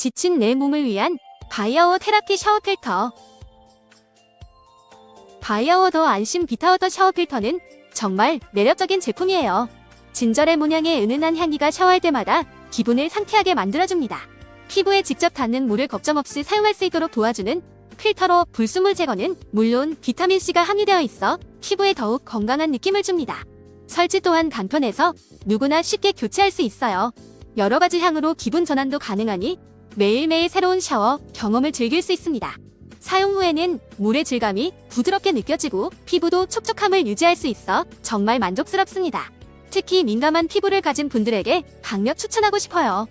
지친 내 몸을 위한 바이아워 테라피 샤워 필터. 바이아워 더 안심 비타워터 샤워 필터는 정말 매력적인 제품이에요. 진절의 모양의 은은한 향기가 샤워할 때마다 기분을 상쾌하게 만들어줍니다. 피부에 직접 닿는 물을 걱정 없이 사용할 수 있도록 도와주는 필터로 불순물 제거는 물론 비타민C가 함유되어 있어 피부에 더욱 건강한 느낌을 줍니다. 설치 또한 간편해서 누구나 쉽게 교체할 수 있어요. 여러 가지 향으로 기분 전환도 가능하니 매일매일 새로운 샤워 경험을 즐길 수 있습니다. 사용 후에는 물의 질감이 부드럽게 느껴지고 피부도 촉촉함을 유지할 수 있어 정말 만족스럽습니다. 특히 민감한 피부를 가진 분들에게 강력 추천하고 싶어요.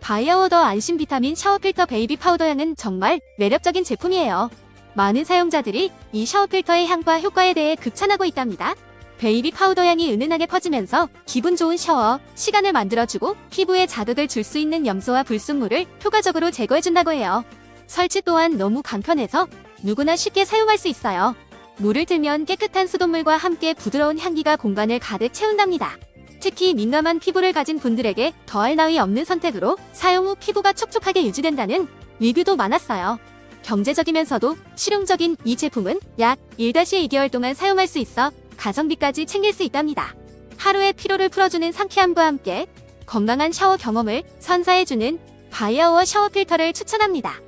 바이아워더 안심 비타민 샤워 필터 베이비 파우더 향은 정말 매력적인 제품이에요. 많은 사용자들이 이 샤워 필터의 향과 효과에 대해 극찬하고 있답니다. 베이비 파우더 향이 은은하게 퍼지면서 기분 좋은 샤워, 시간을 만들어주고 피부에 자극을 줄 수 있는 염소와 불순물을 효과적으로 제거해준다고 해요. 설치 또한 너무 간편해서 누구나 쉽게 사용할 수 있어요. 물을 틀면 깨끗한 수돗물과 함께 부드러운 향기가 공간을 가득 채운답니다. 특히 민감한 피부를 가진 분들에게 더할 나위 없는 선택으로 사용 후 피부가 촉촉하게 유지된다는 리뷰도 많았어요. 경제적이면서도 실용적인 이 제품은 약 1-2개월 동안 사용할 수 있어 가성비까지 챙길 수 있답니다. 하루의 피로를 풀어주는 상쾌함과 함께 건강한 샤워 경험을 선사해주는 바이아워 샤워 필터를 추천합니다.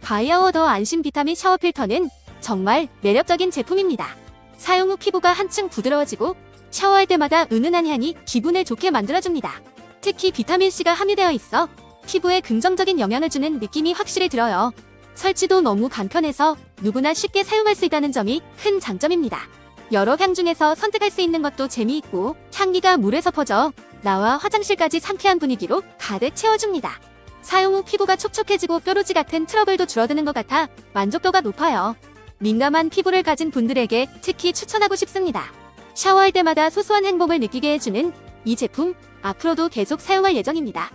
바이아워 더 안심 비타민 샤워 필터는 정말 매력적인 제품입니다. 사용 후 피부가 한층 부드러워지고 샤워할 때마다 은은한 향이 기분을 좋게 만들어줍니다. 특히 비타민C가 함유되어 있어 피부에 긍정적인 영향을 주는 느낌이 확실히 들어요. 설치도 너무 간편해서 누구나 쉽게 사용할 수 있다는 점이 큰 장점입니다. 여러 향 중에서 선택할 수 있는 것도 재미있고 향기가 물에서 퍼져 나와 화장실까지 상쾌한 분위기로 가득 채워줍니다. 사용 후 피부가 촉촉해지고 뾰루지 같은 트러블도 줄어드는 것 같아 만족도가 높아요. 민감한 피부를 가진 분들에게 특히 추천하고 싶습니다. 샤워할 때마다 소소한 행복을 느끼게 해주는 이 제품 앞으로도 계속 사용할 예정입니다.